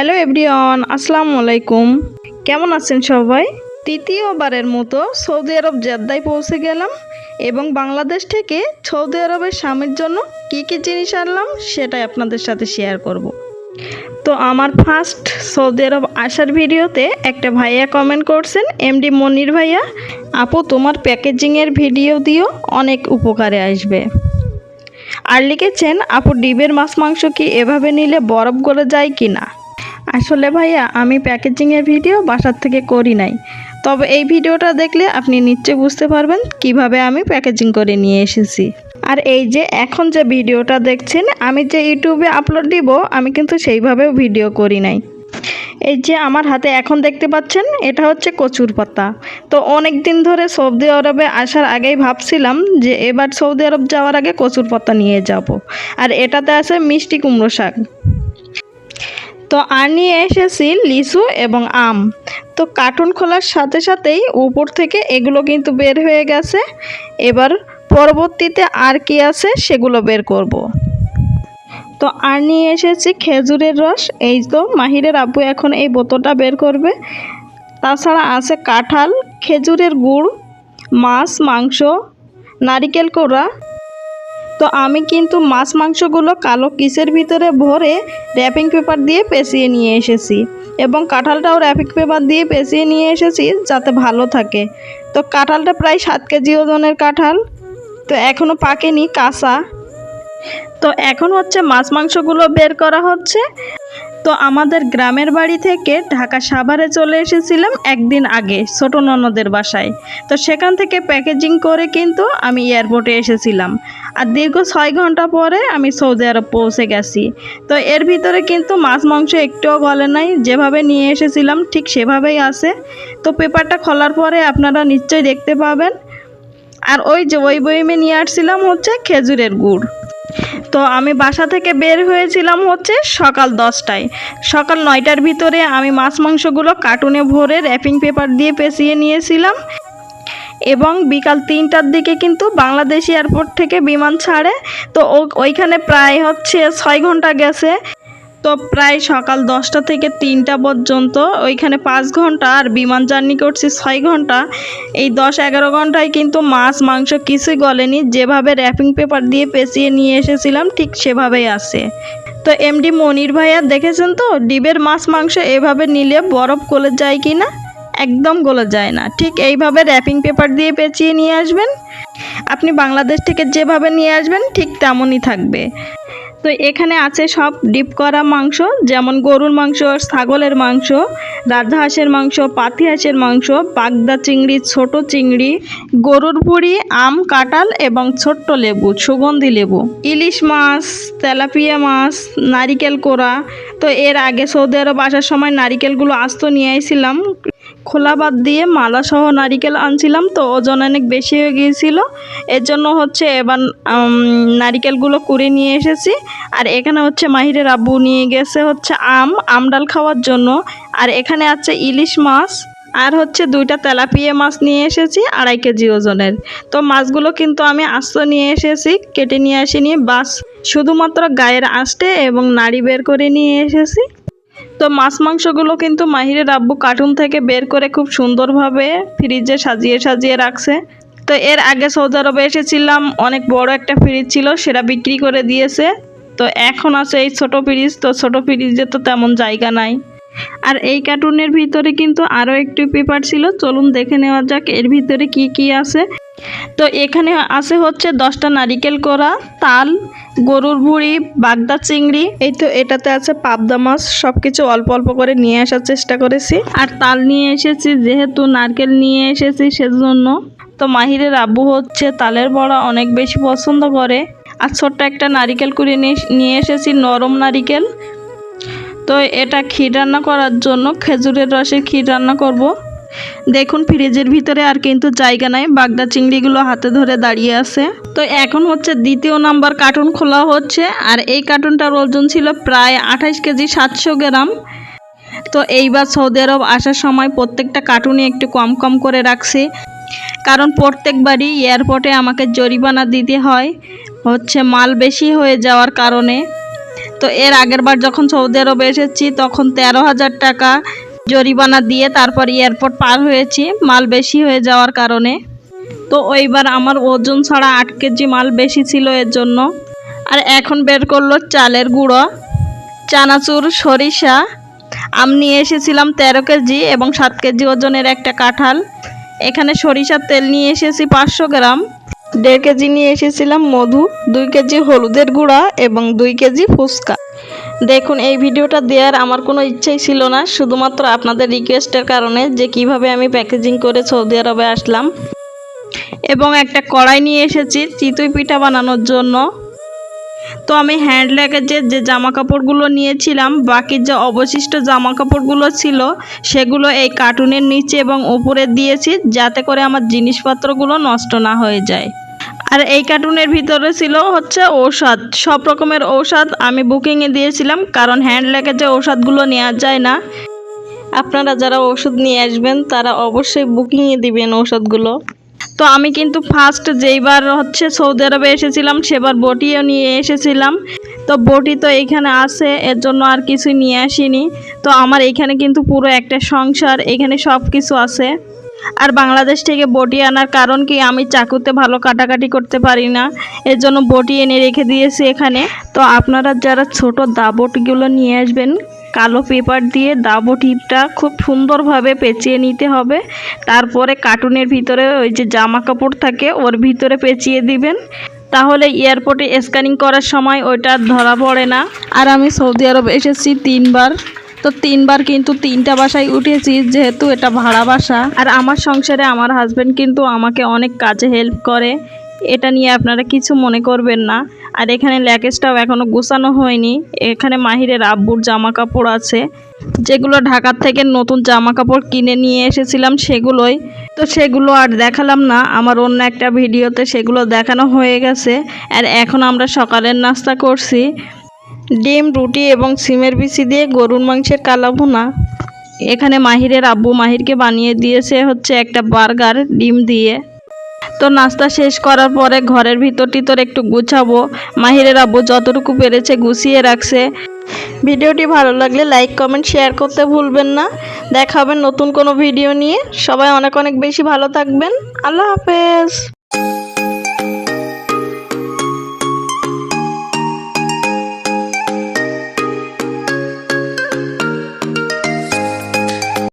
Hello everyone, আসসালামু আলাইকুম। কেমন আছেন সবাই? তৃতীয়বারের মতো সৌদি আরব জেদ্দায় পৌঁছে গেলাম এবং বাংলাদেশ থেকে সৌদি আরবের স্বামীর জন্য কী কী জিনিস আনলাম সেটাই আপনাদের সাথে শেয়ার করব। তো আমার ফার্স্ট সৌদি আরব আসার ভিডিওতে একটা ভাইয়া কমেন্ট করছেন, এমডি মনির ভাইয়া, আপু, তোমার প্যাকেজিংয়ের ভিডিও দিও অনেক উপকারে আসবে। আর লিখেছেন, আপু ডিবের মাছ, মাংস কি এভাবে নিলে বরফ গলে যায় কি না আসলে ভাইয়া, আমি প্যাকেজিংয়ের ভিডিও বাসার থেকে করি নাই। তবে এই ভিডিওটা দেখলে আপনি নিশ্চয়ই বুঝতে পারবেন কীভাবে আমি প্যাকেজিং করে নিয়ে এসেছি। আর এই যে এখন যে ভিডিওটা দেখছেন, আমি যে ইউটিউবে আপলোড দিব, আমি কিন্তু সেইভাবেও ভিডিও করি নাই। এই যে আমার হাতে এখন দেখতে পাচ্ছেন, এটা হচ্ছে কচুর পাতা। তো অনেক দিন ধরে সৌদি আরবে আসার আগেই ভাবছিলাম যে এবার সৌদি আরব যাওয়ার আগে কচুর পাতা নিয়ে যাব। আর এটাতে আছে মিষ্টি কুমড়ো শাক। তো আর নিয়ে এসেছি লিচু এবং আম। তো কার্টুন খোলার সাথে সাথেই উপর থেকে এগুলো কিন্তু বের হয়ে গেছে। এবার পরবর্তীতে আর কি আছে সেগুলো বের করব। তো আর নিয়ে এসেছি খেজুরের রস। এই তো মাহিরের আব্বু এখন এই বোতলটা বের করবে। তাছাড়া আছে কাঁঠাল, খেজুরের গুড়, মাছ, মাংস, নারিকেল কোড়া তো আমি কিন্তু মাছ মাংসগুলো কালো কিসের ভিতরে ভরে র্যাপিং পেপার দিয়ে পেঁচিয়ে নিয়ে এসেছি এবং কাঁঠালটাও র্যাপিং পেপার দিয়ে পেঁচিয়ে নিয়ে এসেছি যাতে ভালো থাকে। তো কাঁঠালটা প্রায় সাত কেজি ওজনের কাঁঠাল, তো এখনও পাকেনি, কাঁচা। তো এখন হচ্ছে মাছ মাংসগুলো বের করা হচ্ছে। তো আমাদের গ্রামের বাড়ি থেকে ঢাকা সাভারে চলে এসেছিলাম একদিন আগে ছোট ননদের বাসায়। তো সেখান থেকে প্যাকেজিং করে কিন্তু আমি এয়ারপোর্টে এসেছিলাম। আর দীর্ঘ ছয় ঘণ্টা পরে আমি সৌদি আরব পৌঁছে গেছি। তো এর ভিতরে কিন্তু মাছ, মাংস একটুও গলে নাই। যেভাবে নিয়ে এসেছিলাম ঠিক সেভাবেই আছে। তো পেপারটা খোলার পরে আপনারা নিশ্চয়ই দেখতে পাবেন। আর ওই যে ওই বইমে নিয়ে আসছিলাম হচ্ছে খেজুরের গুড়। তো আমি বাসা থেকে বের হয়েছিলাম হচ্ছে সকাল দশটায়। সকাল নয়টার ভিতরে আমি মাছ, মাংসগুলো কার্টুনে ভরে র্যাপিং পেপার দিয়ে পেঁচিয়ে নিয়েছিলাম। এবং বিকাল তিনটার দিকে কিন্তু বাংলাদেশ এয়ারপোর্ট থেকে বিমান ছাড়ে। তো ওইখানে প্রায় হচ্ছে ছয় ঘণ্টা গেছে। তো প্রায় সকাল দশটা থেকে তিনটা পর্যন্ত ওইখানে পাঁচ ঘণ্টা আর বিমান জার্নি করছি ছয় ঘণ্টা। এই দশ এগারো ঘন্টায় কিন্তু মাছ, মাংস কিছুই গলেনি। যেভাবে র্যাপিং পেপার দিয়ে পেঁচিয়ে নিয়ে এসেছিলাম, ঠিক সেভাবেই আছে। তো এমডি মনির ভাইয়া দেখেছেন তো? ডিবের মাছ, মাংস এভাবে নিলে বরফ গলে যায় কি না একদম গলে যায় না। ঠিক এইভাবে র্যাপিং পেপার দিয়ে পেঁচিয়ে নিয়ে আসবেন। আপনি বাংলাদেশ থেকে যেভাবে নিয়ে আসবেন, ঠিক তেমনই থাকবে। তো এখানে আছে সব ডিপ করা মাংস, যেমন গরুর মাংস, ছাগলের মাংস রাজহাঁসের মাংস, পাতি হাঁসের মাংস বাগদা চিংড়ি, ছোট চিংড়ি, গরুর বুড়ি আম, কাঁঠাল এবং ছোট্ট লেবু, সুগন্ধি লেবু। ইলিশ মাছ, তেলাপিয়া মাছ, নারিকেল কোড়া। তো এর আগে সৌদি আরব আসার সময় নারিকেলগুলো আস্ত নিয়ে আইছিলাম খোলা বাদ দিয়ে মালা সহ নারিকেল আনছিলাম তো, ওজন অনেক বেশি হয়ে গিয়েছিল। এর জন্য হচ্ছে এবার নারিকেলগুলো কুড়ে নিয়ে এসেছি। আর এখানে হচ্ছে মাহিরের আব্বু নিয়ে গেছে হচ্ছে আম আমডাল খাওয়ার জন্য। আর এখানে আছে ইলিশ মাছ। আর হচ্ছে দুইটা তেলাপিয়া মাছ নিয়ে এসেছি, আড়াই কেজি ওজনের। তো মাছগুলো কিন্তু আমি আস্ত নিয়ে এসেছি, কেটে নিয়ে আসিনি, বাস শুধুমাত্র গায়ের আঁশটে এবং নাড়ি বের করে নিয়ে এসেছি। তো মাছ মাংসগুলো কিন্তু মাহিরের আব্বু কার্টুন থেকে বের করে খুব সুন্দরভাবে ফ্রিজে সাজিয়ে সাজিয়ে রাখছে। তো এর আগে সৌদি আরবে এসেছিলাম, অনেক বড় একটা ফ্রিজ ছিল, সেটা বিক্রি করে দিয়েছে। তো এখন আছে এই ছোট ফ্রিজ, তো ছোট ফ্রিজে তো তেমন জায়গা নাই। আর এই কার্টুনের ভিতরে কিন্তু আরও একটি পেপার ছিল। চলুন দেখে নেওয়া যাক এর ভিতরে কি কি আছে। তো এখানে আছে হচ্ছে দশটা নারিকেল কোড়া, তাল, গরুর ভুড়ি বাগদা চিংড়ি। এই তো এটাতে আছে পাবদা মাছ সব কিছু অল্প অল্প করে নিয়ে আসার চেষ্টা করেছি। আর তাল নিয়ে এসেছি, যেহেতু নারকেল নিয়ে এসেছি সেজন্য। তো মাহিরের আব্বু হচ্ছে তালের বড়া অনেক বেশি পছন্দ করে। আর ছোট্ট একটা নারিকেল নিয়ে- নিয়ে এসেছি, নরম নারিকেল। তো এটা ক্ষীর রান্না করার জন্য খেজুরের রসের ক্ষীর রান্না করব। দেখুন, ফ্রিজের ভিতরে আর কিন্তু জায়গা নাই। বাগদা চিংড়িগুলো হাতে ধরে দাঁড়িয়ে আছে। তো এখন হচ্ছে দ্বিতীয় নাম্বার কার্টুন খোলা হচ্ছে। আর এই কার্টুনটার ওজন ছিল প্রায় আঠাশ কেজি সাতশো গ্রাম। তো এইবার সৌদি আরব আসার সময় প্রত্যেকটা কার্টুনই একটু কম কম করে রাখছি। কারণ প্রত্যেকবারই এয়ারপোর্টে আমাকে জরিমানা দিতে হয়। হচ্ছে মাল বেশি হয়ে যাওয়ার কারণে। তো এর আগের বার যখন সৌদি আরবে এসেছি, তখন তেরো হাজার টাকা জরিমানা দিয়ে তারপর এয়ারপোর্ট পার হয়েছি, মাল বেশি হয়ে যাওয়ার কারণে। তো ওইবার আমার ওজন ছাড়া আট কেজি মাল বেশি ছিল এর জন্য। আর এখন বের করল চালের গুঁড়ো, চানাচুর, সরিষা। আম নিয়ে এসেছিলাম তেরো কেজি এবং সাত কেজি ওজনের একটা কাঁঠাল। এখানে সরিষার তেল নিয়ে এসেছি পাঁচশো গ্রাম। দেড় কেজি নিয়ে এসেছিলাম মধু, দুই কেজি হলুদের গুঁড়া এবং দুই কেজি ফুচকা। দেখুন, এই ভিডিওটা দেওয়ার আমার কোনো ইচ্ছাই ছিল না, শুধুমাত্র আপনাদের রিকোয়েস্টের কারণে যে কীভাবে আমি প্যাকেজিং করে সৌদি আরবে আসলাম। এবং একটা কড়াই নিয়ে এসেছি, চিতই পিঠা বানানোর জন্য। তো আমি হ্যান্ড ল্যাগেজের যে জামা কাপড়গুলো নিয়েছিলাম, বাকি যে অবশিষ্ট জামা কাপড়গুলো ছিল, সেগুলো এই কার্টুনের নিচে এবং উপরে দিয়েছি, যাতে করে আমার জিনিসপত্রগুলো নষ্ট না হয়ে যায়। আর এই কার্টুনের ভিতরে ছিল হচ্ছে ঔষধ। সব রকমের ঔষধ আমি বুকিংয়ে দিয়েছিলাম, কারণ হ্যান্ড ল্যাগেজে ঔষধগুলো নেওয়া যায় না, আপনারা যারা ওষুধ নিয়ে আসবেন, তারা অবশ্যই বুকিংয়ে দিবেন ঔষধগুলো। তো আমি কিন্তু ফার্স্ট যেইবার হচ্ছে সৌদি আরবে এসেছিলাম, সেবার বটিও নিয়ে এসেছিলাম। তো বটি তো এখানে আছে, এর জন্য আর কিছু নিয়ে আসিনি। তো আমার এখানে কিন্তু পুরো একটা সংসার, এখানে সব কিছু আছে। আর বাংলাদেশ থেকে বটি আনার কারণ কি? আমি চাকুতে ভালো কাটাকাটি করতে পারি না। এর জন্য বটি এনে রেখে দিয়েছি এখানে। তো আপনারা যারা ছোট দা বটিগুলো নিয়ে আসবেন কালো পেপার দিয়ে দা বটিটা খুব সুন্দরভাবে পেঁচিয়ে নিতে হবে। তারপরে কার্টুনের ভিতরে ওই যে জামা কাপড় থাকে ওর ভিতরে পেঁচিয়ে দিবেন। তাহলে এয়ারপোর্টে স্ক্যানিং করার সময় ওইটা ধরা পড়ে না। আর আমি সৌদি আরব এসেছি তিনবার। তো তিনবার কিন্তু তিনটা বাসায় উঠেছি যেহেতু এটা ভাড়া বাসা। আর আমার সংসারে আমার হাজব্যান্ড কিন্তু আমাকে অনেক কাজে হেল্প করে। এটা নিয়ে আপনারা কিছু মনে করবেন না। আর এখানে ল্যাকেজটাও এখনও গুছানো হয়নি। এখানে মাহিরের আব্বুর জামা কাপড় আছে। যেগুলো ঢাকার থেকে নতুন জামা কাপড় কিনে নিয়ে এসেছিলাম সেগুলোই। তো সেগুলো আর দেখালাম না, আমার অন্য একটা ভিডিওতে সেগুলো দেখানো হয়ে গেছে। আর এখন আমরা সকালের নাস্তা করছি। ডিম, রুটি এবং সিমের বিচি দিয়ে গরুর মাংসের কালা ভুনা এখানে মাহিরের আব্বু মাহিরকে বানিয়ে দিয়েছে হচ্ছে একটা বার্গার ডিম দিয়ে। তো নাস্তা শেষ করার পরে ঘরের ভিতরটি তোর একটু গুছাবো। মাহিরের আব্বু যতটুকু পেরেছে গুছিয়ে রাখছে। ভিডিওটি ভালো লাগলে লাইক, কমেন্ট, শেয়ার করতে ভুলবেন না। দেখাবেন নতুন কোনো ভিডিও নিয়ে। সবাই অনেক অনেক বেশি ভালো থাকবেন। আল্লাহ হাফেজ।